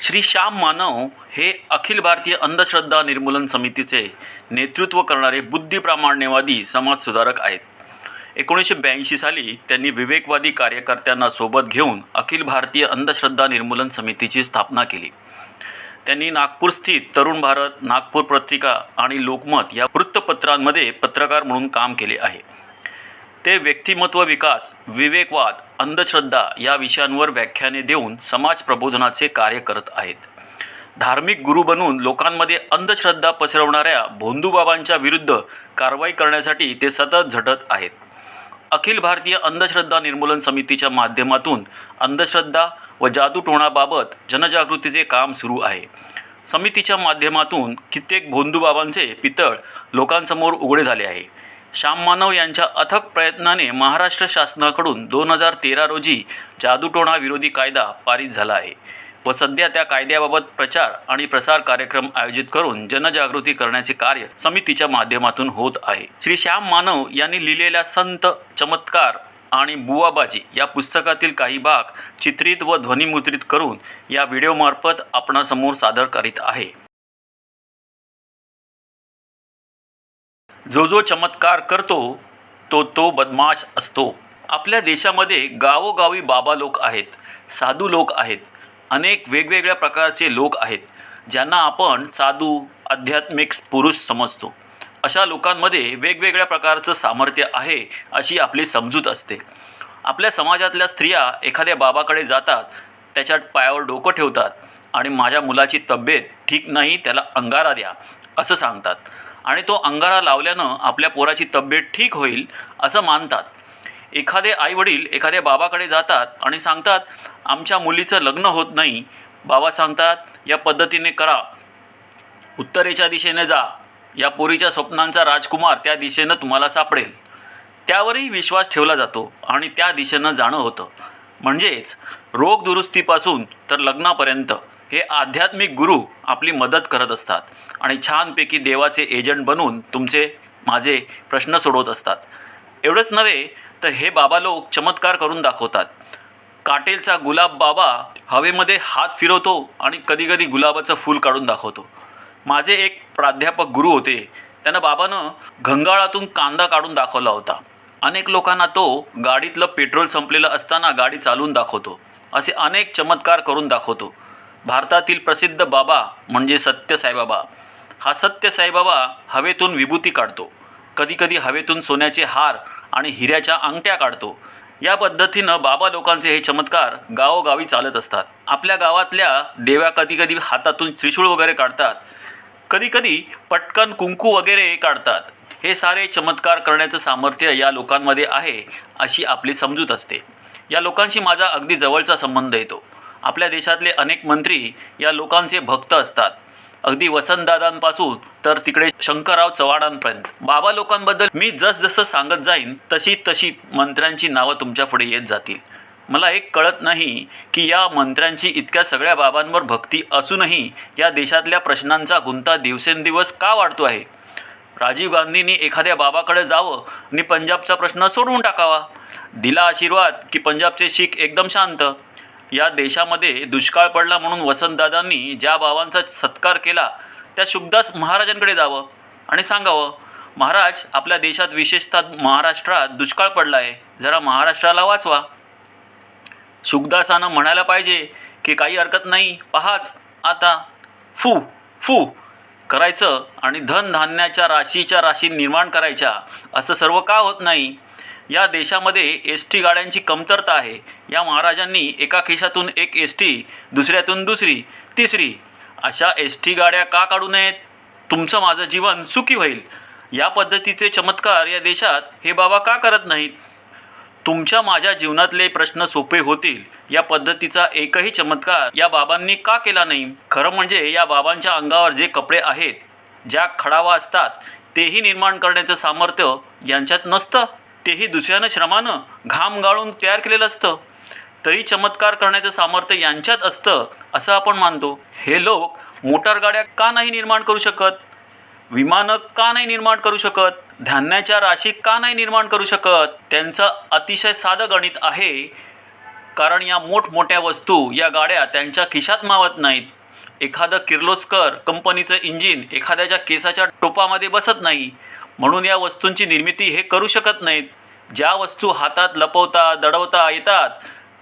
श्री श्याम मानव हे अखिल भारतीय अंधश्रद्धा निर्मूलन समितीचे नेतृत्व करणारे बुद्धिप्रामाण्यवादी समाजसुधारक आहेत. एकोणीसशे ब्याऐंशी साली त्यांनी विवेकवादी कार्यकर्त्यांना सोबत घेऊन अखिल भारतीय अंधश्रद्धा निर्मूलन समितीची स्थापना केली. त्यांनी नागपूर स्थित तरुण भारत नागपूर पत्रिका आणि लोकमत या वृत्तपत्रांमध्ये पत्रकार म्हणून काम केले आहे. ते व्यक्तिमत्व विकास विवेकवाद अंधश्रद्धा या विषयांवर व्याख्याने देऊन समाज प्रबोधनाचे कार्य करत आहेत. धार्मिक गुरु बनून लोकांमध्ये अंधश्रद्धा पसरवणाऱ्या भोंदूबाबांच्या विरुद्ध कारवाई करण्यासाठी ते सतत झटत आहेत. अखिल भारतीय अंधश्रद्धा निर्मूलन समितीच्या माध्यमातून अंधश्रद्धा व जादूटोणाबाबत जनजागृतीचे काम सुरू आहे. समितीच्या माध्यमातून कित्येक भोंदूबाबांचे पितळ लोकांसमोर उघडे झाले आहे. श्याम मानव यांच्या अथक प्रयत्नाने महाराष्ट्र शासनाकडून दोन हजार तेरा रोजी जादूटोणा विरोधी कायदा पारित झाला आहे व सध्या त्या कायद्याबाबत प्रचार आणि प्रसार कार्यक्रम आयोजित करून जनजागृती करण्याचे कार्य समितीच्या माध्यमातून होत आहे. श्री श्याम मानव यांनी लिहिलेल्या संत चमत्कार आणि बुवाबाजी या पुस्तकातील काही भाग चित्रित व ध्वनिमुद्रित करून या व्हिडिओमार्फत आपणासमोर सादर करीत आहे. जो जो चमत्कार करतो तो तो बदमाश असतो. आपल्या देशामध्ये गावोगावी बाबा लोक आहेत साधू लोक आहेत अनेक वेगवेगळ्या प्रकारचे लोक आहेत ज्यांना आपण साधू आध्यात्मिक पुरुष समजतो. अशा लोकांमध्ये वेगवेगळ्या प्रकारचं सामर्थ्य आहे अशी आपली समजूत असते. आपल्या समाजातल्या स्त्रिया एखाद्या बाबाकडे जातात त्याच्या पायावर डोकं ठेवतात आणि माझ्या मुलाची तब्येत ठीक नाही त्याला अंगारा द्या असं सांगतात. आणि तो अंगारा लावल्यानं आपल्या पोराची तब्येत ठीक होईल असं मानतात. एखादे आईवडील एखाद्या बाबाकडे जातात आणि सांगतात आमच्या मुलीचं लग्न होत नाही. बाबा सांगतात या पद्धतीने करा. उत्तरेच्या दिशेने जा. या पोरीच्या स्वप्नांचा राजकुमार त्या दिशेनं तुम्हाला सापडेल. त्यावरही विश्वास ठेवला जातो आणि त्या दिशेनं जाणं होतं. म्हणजेच रोगदुरुस्तीपासून तर लग्नापर्यंत हे आध्यात्मिक गुरु आपली मदत करत असतात. आणि छानपैकी देवाचे एजंट बनून तुमचे माझे प्रश्न सोडवत असतात. एवढंच नव्हे तर हे बाबा लोक चमत्कार करून दाखवतात. काटेलचा गुलाब बाबा हवेमध्ये हात फिरवतो आणि कधीकधी गुलाबाचं फूल काढून दाखवतो. माझे एक प्राध्यापक गुरु होते. त्यांना बाबानं घंगाळातून कांदा काढून दाखवला होता. अनेक लोकांना तो गाडीतलं पेट्रोल संपलेलं असताना गाडी चालवून दाखवतो. असे अनेक चमत्कार करून दाखवतो. भारतातील प्रसिद्ध बाबा म्हणजे सत्य साईबाबा. हा सत्य साईबाबा हवेतून विभूती काढतो. कधीकधी हवेतून सोन्याचे हार आणि हिऱ्याच्या अंगठ्या काढतो. या पद्धतीनं बाबा लोकांचे हे चमत्कार गावोगावी चालत असतात. आपल्या गावातल्या देव्या कधीकधी हातातून त्रिशूळ वगैरे काढतात. कधीकधी पटकन कुंकू वगैरे काढतात. हे सारे चमत्कार करण्याचं सामर्थ्य या लोकांमध्ये आहे अशी आपली समजूत असते. या लोकांशी माझा अगदी जवळचा संबंध येतो. आपल्या देशातले अनेक मंत्री या लोकांचे भक्त असतात. अगदी वसंतदादांपासून तर तिकडे शंकरराव चव्हाणांपर्यंत. बाबा लोकांबद्दल मी जसजसं सांगत जाईन तशी तशी मंत्र्यांची नावं तुमच्यापुढे येत जातील. मला एक कळत नाही की या मंत्र्यांची इतक्या सगळ्या बाबांवर भक्ती असूनही या देशातल्या प्रश्नांचा गुंता दिवसेंदिवस का वाढतो आहे? राजीव गांधींनी एखाद्या बाबाकडे जावं आणि पंजाबचा प्रश्न सोडवून टाकावा. दिला आशीर्वाद की पंजाबचे शीख एकदम शांत. या देशामध्ये दुष्काळ पडला म्हणून वसंतदादांनी ज्या बाबांचा सत्कार केला त्या शुभदास महाराजांकडे जावं आणि सांगावं महाराज आपल्या देशात विशेषतः महाराष्ट्रात दुष्काळ पडला आहे. जरा महाराष्ट्राला वाचवा सुखदासानं म्हणायला पाहिजे की काही हरकत नाही. पहाच. आता फू फू. करायचं आणि धनधान्याच्या राशीच्या राशी निर्माण करायच्या. असं सर्व का होत नाही? या देशामध्ये एस टी गाड्यांची कमतरता आहे. या महाराजांनी एका खिशातून एक एस टी दुसऱ्यातून दुसरी तिसरी. अशा एस टी गाड्या का काढू नयेत? तुमचं माझं जीवन सुखी होईल. या पद्धतीचे चमत्कार या देशात हे बाबा का करत नाहीत? तुमच्या माझ्या जीवनातले प्रश्न सोपे होतील. या पद्धतीचा एकही चमत्कार या बाबांनी का केला नाही? खरं म्हणजे या बाबांच्या अंगावर जे कपडे आहेत ज्या खडावा असतात तेही निर्माण करण्याचं सामर्थ्य यांच्यात नसतं. तेही दुसऱ्यानं श्रमानं घाम गाळून तयार केलेलं असतं. तरी चमत्कार करण्याचं सामर्थ्य यांच्यात असतं असं आपण मानतो. हे लोक मोटारगाड्या का नाही निर्माण करू शकत? विमानं का नाही निर्माण करू शकत? धान्याच्या राशी का नाही निर्माण करू शकत? त्यांचं अतिशय साधं गणित आहे. कारण या मोठमोठ्या वस्तू या गाड्या त्यांच्या खिशात मावत नाहीत. एखादं किर्लोस्कर कंपनीचं इंजिन एखाद्याच्या केसाच्या टोपामध्ये बसत नाही. म्हणून या वस्तूंची निर्मिती हे करू शकत नाहीत. ज्या वस्तू हातात लपवता दडवता येतात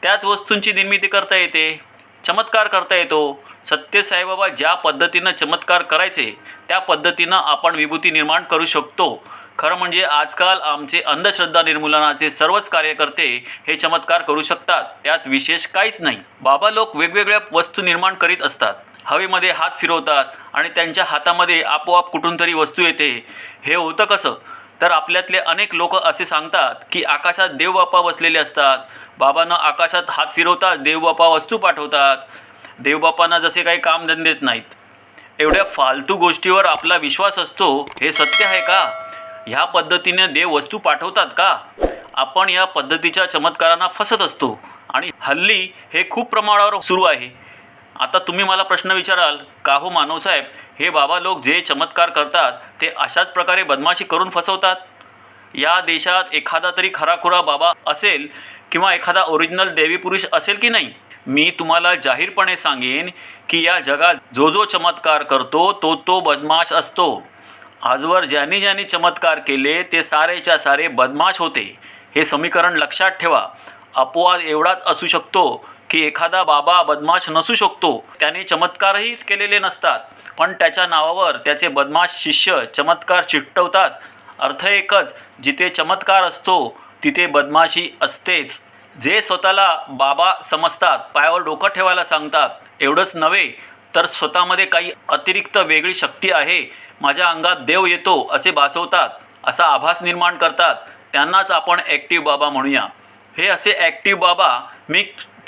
त्याच वस्तूंची निर्मिती करता येते चमत्कार करता येतो. सत्य साईबाबा ज्या पद्धतीनं चमत्कार करायचे त्या पद्धतीनं आपण विभूती निर्माण करू शकतो. खरं म्हणजे आजकाल आमचे अंधश्रद्धा निर्मूलनाचे सर्वच कार्यकर्ते हे चमत्कार करू शकतात. त्यात विशेष काहीच नाही. बाबा लोक वेगवेगळ्या वस्तू निर्माण करीत असतात. हवेमध्ये हात फिरवतात आणि त्यांच्या हातामध्ये आपोआप कुठून तरी वस्तू येते. हे होतं कसं? तर आपल्यातले अनेक लोक असे सांगतात की आकाशात देवबापा बसलेले असतात. बाबांना आकाशात हात फिरवतात देवबापा वस्तू पाठवतात. देवबापांना जसे काही काम धंदेत नाहीत. एवढ्या फालतू गोष्टीवर आपला विश्वास असतो हे सत्य आहे का? ह्या पद्धतीने देव वस्तू पाठवतात का? आपण या पद्धतीच्या चमत्कारांना फसत असतो आणि हल्ली हे खूप प्रमाणावर सुरू आहे. आता तुम्ही मला प्रश्न विचाराल का हो मानवसाहेब हे बाबा लोक जे चमत्कार करतात ते अशाच प्रकारे बदमाशी करून फसवतात? या देशात एखादा तरी खराखुरा बाबा असेल किंवा एखादा ओरिजिनल देवी पुरुष असेल की नाही? मी तुम्हाला जाहीरपणे सांगेन की या जगात जो जो चमत्कार करतो तो तो बदमाश असतो. आजवर ज्यांनी ज्यांनी चमत्कार केले ते सारेच्या सारे बदमाश होते. हे समीकरण लक्षात ठेवा. अपवाद एवढाच असू शकतो. की एखादा बाबा बदमाश नसू शकतो. त्याने चमत्कारही केलेले नसतात. पण त्याच्या नावावर त्याचे बदमाश शिष्य चमत्कार चिकटवतात. अर्थ एकच जिथे चमत्कार असतो तिथे बदमाशी असतेच. जे स्वतःला बाबा समजतात पायावर डोकं ठेवायला सांगतात एवढंच नव्हे तर स्वतःमध्ये काही अतिरिक्त वेगळी शक्ती आहे. माझ्या अंगात देव येतो असे भासवतात असा आभास निर्माण करतात. त्यांनाच आपण ॲक्टिव्ह बाबा म्हणूया. हे असे ॲक्टिव्ह बाबा मी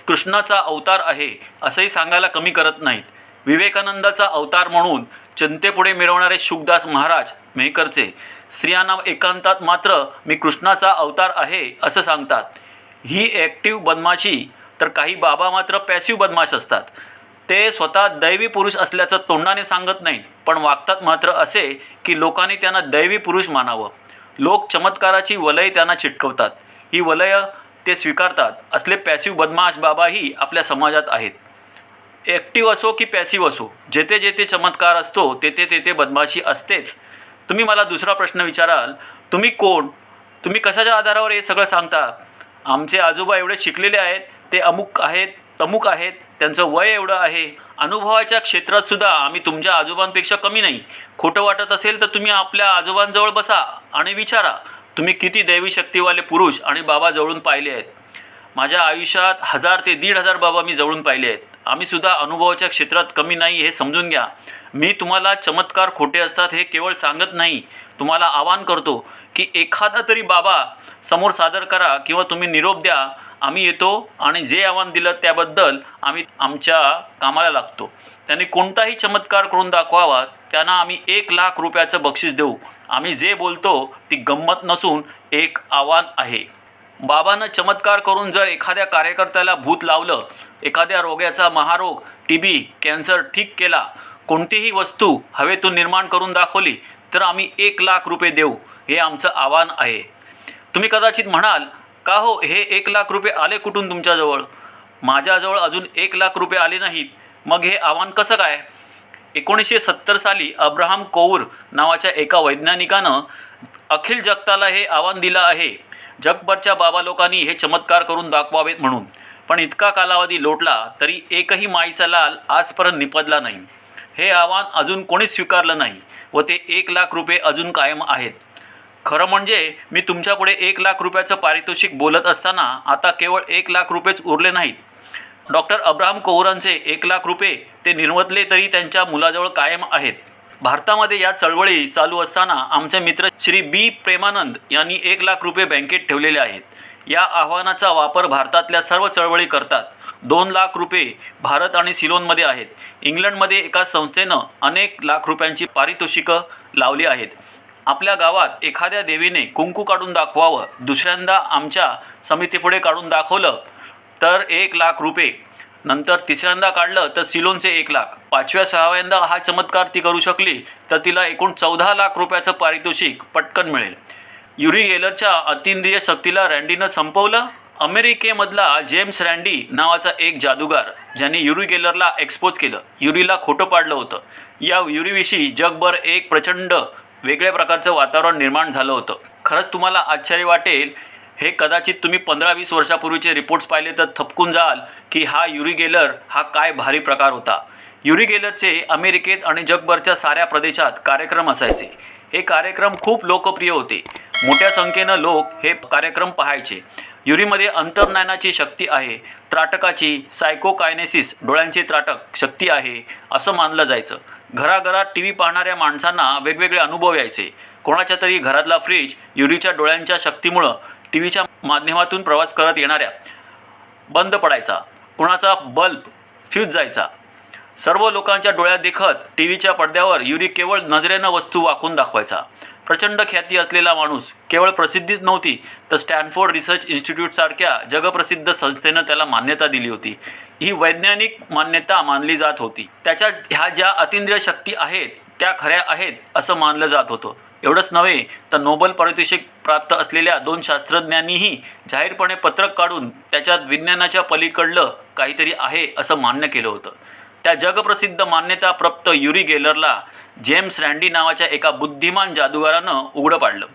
कृष्णाचा अवतार आहे असंही सांगायला कमी करत नाहीत. विवेकानंदाचा अवतार म्हणून जनतेपुढे मिळवणारे शुकदास महाराज मेहकरचे स्त्रियांना एकांतात मात्र मी कृष्णाचा अवतार आहे असं सांगतात. ही ॲक्टिव्ह बदमाशी तर काही बाबा मात्र पॅसिव्ह बदमाश असतात. ते स्वतः दैवी पुरुष असल्याचं तोंडाने सांगत नाहीत पण वागतात मात्र असे की लोकांनी त्यांना दैवी पुरुष मानावं. लोक चमत्काराची वलय त्यांना चिटकवतात. ही वलय ते स्वीकारतात. असले पॅसिव्ह बदमाश बाबाही आपल्या समाजात आहेत. ॲक्टिव्ह असो की पॅसिव्ह असो जेथे जेथे चमत्कार असतो तेथे तेथे बदमाशी असतेच. तुम्ही मला दुसरा प्रश्न विचाराल तुम्ही कोण? तुम्ही कशाच्या आधारावर हे सगळं सांगता? आमचे आजोबा एवढे शिकलेले आहेत ते अमुक आहेत तमुक आहेत त्यांचं वय एवढं आहे. अनुभवाच्या क्षेत्रातसुद्धा आम्ही तुमच्या आजोबांपेक्षा कमी नाही. खोटं वाटत असेल तर तुम्ही आपल्या आजोबांजवळ बसा आणि विचारा. तुम्ही किती दैवी शक्तीवाले पुरुष आणि बाबा जवळून पाहिले आहेत? माझ्या आयुष्यात हजार ते दीड हजार बाबा मी जवळून पाहिले आहेत. आम्हीसुद्धा अनुभवाच्या क्षेत्रात कमी नाही हे समजून घ्या. मी तुम्हाला चमत्कार खोटे असतात हे केवळ सांगत नाही. तुम्हाला आवाहन करतो की एखादा तरी बाबा समोर सादर करा किंवा तुम्ही निरोप द्या. आम्ही येतो आणि जे आव्हान दिलं त्याबद्दल आम्ही आमच्या कामाला लागतो. त्यांनी कोणताही चमत्कार करून दाखवावा त्यांना आम्ही एक लाख रुपयाचं बक्षीस देऊ. आम्ही जे बोलतो ती गंमत नसून एक आव्हान आहे. बाबानं चमत्कार करून जर एखाद्या कार्यकर्त्याला भूत लावलं एखाद्या रोग्याचा महारोग टी बी कॅन्सर ठीक केला कोणतीही वस्तू हवेतून निर्माण करून दाखवली तर आम्ही एक लाख रुपये देऊ हे आमचं आव्हान आहे. तुम्ही कदाचित म्हणाल का हो हे एक लाख रुपये आले कुठून तुमच्याजवळ? माझ्याजवळ अजून एक लाख रुपये आले नाहीत. मग हे आव्हान कसं काय? एकोणीसशे सत्तर साली अब्राहम कौर नावाच्या एका वैज्ञानिकानं अखिल जगताला हे आव्हान दिलं आहे जगभरच्या बाबा लोकांनी हे चमत्कार करून दाखवावेत म्हणून. पण इतका कालावधी लोटला तरी एकही माईचा लाल आजपर्यंत निपजला नाही. हे आव्हान अजून कोणीच स्वीकारलं नाही व ते एक लाख रुपये अजून कायम आहेत. खरं म्हणजे मी तुमच्यापुढे एक लाख रुपयाचं पारितोषिक बोलत असताना आता केवळ एक लाख रुपयेच उरले नाहीत. डॉक्टर अब्राहम कोहरांचे एक लाख रुपये ते निर्वतले तरी त्यांच्या मुलाजवळ कायम आहेत. भारतामध्ये या चळवळी चालू असताना आमचे मित्र श्री बी प्रेमानंद यांनी एक लाख रुपये बँकेत ठेवलेले आहेत. या आव्हानाचा वापर भारतातल्या सर्व चळवळी करतात. दोन लाख रुपये भारत आणि सिलोनमध्ये आहेत. इंग्लंडमध्ये एका संस्थेनं अनेक लाख रुपयांची पारितोषिकं लावली आहेत. आपल्या गावात एखाद्या देवीने कुंकू काढून दाखवावं दुसऱ्यांदा आमच्या समितीपुढे काढून दाखवलं तर एक लाख रुपये. नंतर तिसऱ्यांदा काढलं तर सिलोनचे एक लाख. पाचव्या सहाव्यांदा हा चमत्कार ती करू शकली तर तिला एकूण चौदा लाख रुपयाचं पारितोषिक पटकन मिळेल. युरी गेलरच्या अतिंद्रिय शक्तीला रँडीनं संपवलं. अमेरिकेमधला जेम्स रँडी नावाचा एक जादूगार ज्याने युरी गेलरला एक्सपोज केलं. युरीला खोटं पाडलं होतं. या युरीविषयी जगभर एक प्रचंड वेगळ्या प्रकारचं वातावरण निर्माण झालं होतं. खरंच तुम्हाला आश्चर्य वाटेल हे कदाचित तुम्ही पंधरा वीस वर्षापूर्वीचे रिपोर्ट्स पाहिले तर थपकून जाल की हा युरी गेलर हा काय भारी प्रकार होता. युरी गेलरचे अमेरिकेत आणि जगभरच्या साऱ्या प्रदेशात कार्यक्रम असायचे. हे कार्यक्रम खूप लोकप्रिय होते. मोठ्या संख्येनं लोक हे कार्यक्रम पाहायचे. युरीमध्ये अंतर्ज्ञानाची शक्ती आहे त्राटकाची सायकोकायनेसिस डोळ्यांचे त्राटक शक्ती आहे असं मानलं जायचं. घराघरात टी व्ही पाहणाऱ्या माणसांना वेगवेगळे अनुभव यायचे. कोणाच्या तरी घरातला फ्रीज युरीच्या डोळ्यांच्या शक्तीमुळं टी व्हीच्या माध्यमातून प्रवास करत येणाऱ्या बंद पडायचा कुणाचा बल्ब फ्यूज जायचा सर्व लोकांच्या डोळ्यात देखत टी व्हीच्या पडद्यावर युरी केवळ नजरेनं वस्तू वाकून दाखवायचा. प्रचंड ख्याती असलेला माणूस केवळ प्रसिद्धीच नव्हती तर स्टॅनफोर्ड रिसर्च इन्स्टिट्यूटसारख्या जगप्रसिद्ध संस्थेनं त्याला मान्यता दिली होती. ही वैज्ञानिक मान्यता मानली जात होती. त्याच्या ह्या ज्या अतिंद्रिय शक्ती आहेत त्या खऱ्या आहेत असं मानलं जात होतं. एवढंच नव्हे तर नोबल पारितोषिक प्राप्त असलेल्या दोन शास्त्रज्ञांनीही जाहीरपणे पत्रक काढून त्याच्यात विज्ञानाच्या पलीकडलं काहीतरी आहे असं मान्य केलं होतं. त्या जगप्रसिद्ध मान्यताप्राप्त युरी गेलरला जेम्स रँडी नावाच्या एका बुद्धिमान जादूगारानं उघडं पाडलं.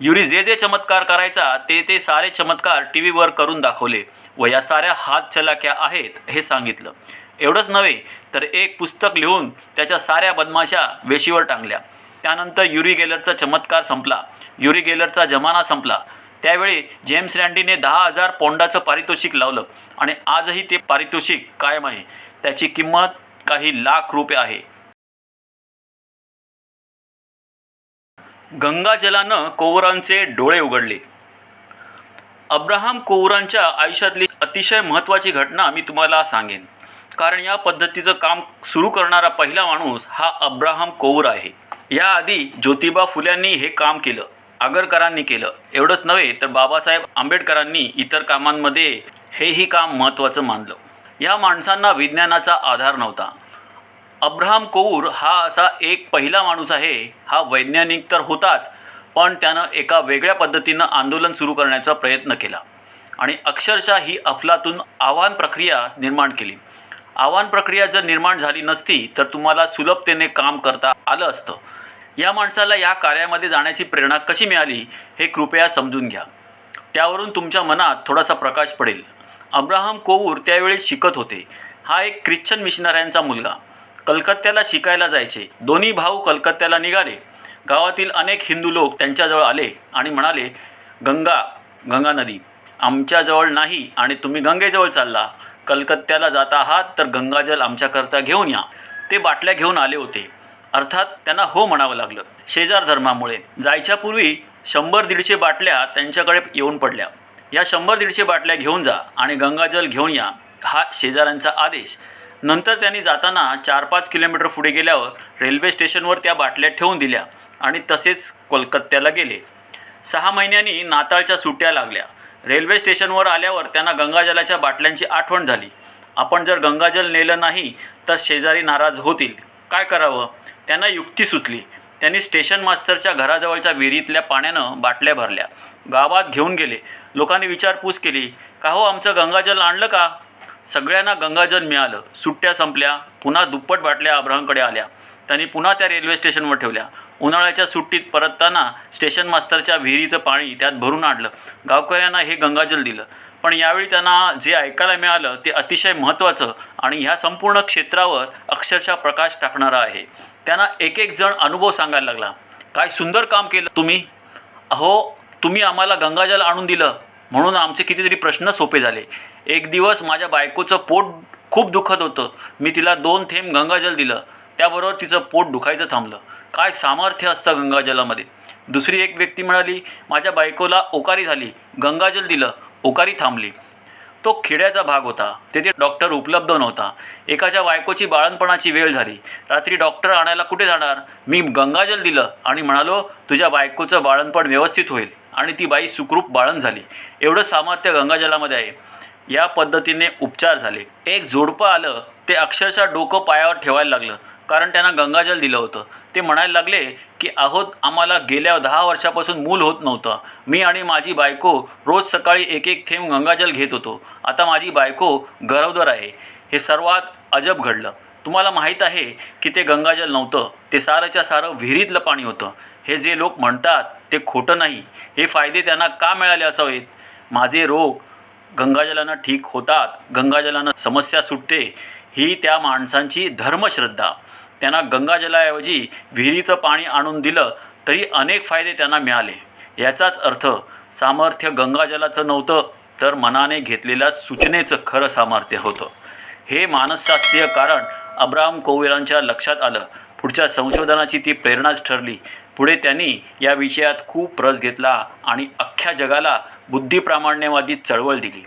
युरी जे जे चमत्कार करायचा ते ते सारे चमत्कार टी व्हीवर करून दाखवले व या साऱ्या हात चलाक्या आहेत हे सांगितलं. एवढंच नव्हे तर एक पुस्तक लिहून त्याच्या साऱ्या बदमाशा वेशीवर टांगल्या. त्यानंतर युरी गेलरचा चमत्कार संपला. युरी गेलरचा जमाना संपला. त्यावेळी जेम्स रँडीने दहा हजार पौंडाचं पारितोषिक लावलं आणि आजही ते पारितोषिक कायम आहे. त्याची किंमत काही लाख रुपये आहे. गंगाजलानं कोवरांचे डोळे उघडले. अब्राहम कोवरांच्या आयुष्यातली अतिशय महत्त्वाची घटना मी तुम्हाला सांगेन. कारण या पद्धतीचं काम सुरू करणारा पहिला माणूस हा अब्राहम कोवर आहे. याआधी ज्योतिबा फुल्यांनी हे काम केलं आगरकरांनी केलं. एवढंच नव्हे तर बाबासाहेब आंबेडकरांनी इतर कामांमध्ये हेही काम महत्त्वाचं मानलं. या माणसांना विज्ञानाचा आधार नव्हता. अब्राहम कोऊर हा असा एक पहिला माणूस आहे हा वैज्ञानिक तर होताच पण त्यानं एका वेगळ्या पद्धतीनं आंदोलन सुरू करण्याचा प्रयत्न केला. आणि अक्षरशः ही अफलातून आव्हान प्रक्रिया निर्माण केली. आव्हान प्रक्रिया जर निर्माण झाली नसती तर तुम्हाला सुलभतेने काम करता आलं असतं. या माणसाला या कार्यामध्ये जाण्याची प्रेरणा कशी मिळाली हे कृपया समजून घ्या. त्यावरून तुमच्या मनात थोडासा प्रकाश पडेल. अब्राहम कोवूर त्यावेळी शिकत होते. हा एक ख्रिश्चन मिशनऱ्यांचा मुलगा. कलकत्त्याला शिकायला जायचे. दोन्ही भाऊ कलकत्त्याला निघाले. गावातील अनेक हिंदू लोक त्यांच्याजवळ आले आणि म्हणाले गंगा गंगा नदी आमच्याजवळ नाही आणि तुम्ही गंगेजवळ चालला. कलकत्त्याला जात आहात तर गंगाजल आमच्याकरता घेऊन या. ते बाटल्या घेऊन आले होते. अर्थात त्यांना हो म्हणावं लागलं. शेजार धर्मामुळे. जायच्या पूर्वी शंभर दीडशे बाटल्या त्यांच्याकडे येऊन पडल्या. या शंभर दीडशे बाटल्या घेऊन जा आणि गंगाजल घेऊन या हा शेजाऱ्यांचा आदेश. नंतर त्यांनी जाताना चार पाच किलोमीटर पुढे गेल्यावर रेल्वे स्टेशनवर त्या बाटल्या ठेवून दिल्या आणि तसेच कोलकात्याला गेले. सहा महिन्यांनी नाताळच्या सुट्ट्या लागल्या. रेल्वे स्टेशनवर आल्यावर त्यांना गंगाजलाच्या बाटल्यांची आठवण झाली. आपण जर गंगाजल नेलं नाही तर शेजारी नाराज होतील. काय करावं? त्यांना युक्ती सुचली. त्यांनी स्टेशन मास्तरच्या घराजवळच्या विहिरीतल्या पाण्यानं बाटल्या भरल्या. गावात घेऊन गेले. लोकांनी विचारपूस केली का हो आमचं गंगाजल आणलं का? सगळ्यांना गंगाजल मिळालं. सुट्ट्या संपल्या. पुन्हा दुप्पट बाटल्या अब्राहमकडे आल्या. त्यांनी पुन्हा त्या रेल्वे स्टेशनवर ठेवल्या. उन्हाळ्याच्या सुट्टीत परतताना स्टेशन मास्तरच्या विहिरीचं पाणी त्यात भरून आणलं. गावकऱ्यांना हे गंगाजल दिलं. पण यावेळी त्यांना जे ऐकायला मिळालं ते अतिशय महत्त्वाचं आणि ह्या संपूर्ण क्षेत्रावर अक्षरशः प्रकाश टाकणारा आहे. त्यांना एक एक जण अनुभव सांगायला लागला. काय सुंदर काम केलं तुम्ही? अहो तुम्ही आम्हाला गंगाजल आणून दिलं. म्हणून आमचे कितीतरी प्रश्न सोपे झाले. एक दिवस माझ्या बायकोचं पोट खूप दुखत होतं. मी तिला दोन थेंब गंगाजल दिलं. त्याबरोबर तिचं पोट दुखायचं थांबलं. काय सामर्थ्य असतं गंगाजलामध्ये? दुसरी एक व्यक्ती म्हणाली माझ्या बायकोला ओकारी झाली. गंगाजल दिलं. ओकारी थांबली. तो खेड्याचा भाग होता. तेथे डॉक्टर उपलब्ध नव्हता. एकाच्या बायकोची बाळणपणाची वेळ झाली. रात्री डॉक्टर आणायला कुठे जाणार? मी गंगाजल दिलं आणि म्हणालो तुझ्या बायकोचं बाळणपण व्यवस्थित होईल. आणि ती बाई सुखरूप बाळण झाली. एवढं सामर्थ्य गंगाजलामध्ये आहे. या पद्धतीने उपचार झाले. एक जोडपं आलं ते अक्षरशः डोकं पायावर ठेवायला लागलं. कारण त्यांना गंगाजल दिलं होतं. ते म्हणायला लागले की आहोत आम्हाला गेल्या दहा वर्षापासून मूल होत नव्हतं. मी आणि माझी बायको रोज सकाळी एक एक थेंब गंगाजल घेत होतो. आता माझी बायको गरोदर आहे. हे सर्वात अजब घडलं. तुम्हाला माहीत आहे की ते गंगाजल नव्हतं. ते सारंच्या सारं विहिरीतलं पाणी होतं. हे जे लोक म्हणतात ते खोटं नाही. हे फायदे त्यांना का मिळाले असावेत? माझे रोग गंगाजलानं ठीक होतात. गंगाजलानं समस्या सुटते. ही त्या माणसांची धर्मश्रद्धा. त्यांना गंगाजलाऐवजी विहिरीचं पाणी आणून दिलं तरी अनेक फायदे त्यांना मिळाले. याचाच अर्थ सामर्थ्य गंगाजलाचं नव्हतं तर मनाने घेतलेल्या सूचनेचं खरं सामर्थ्य होतं. हे मानसशास्त्रीय कारण अब्राहम कोविरांच्या लक्षात आलं. पुढच्या संशोधनाची ती प्रेरणाच ठरली. पुढे त्यांनी या विषयात खूप रस घेतला आणि अख्ख्या जगाला बुद्धिप्रामाण्यवादी चळवळ दिली.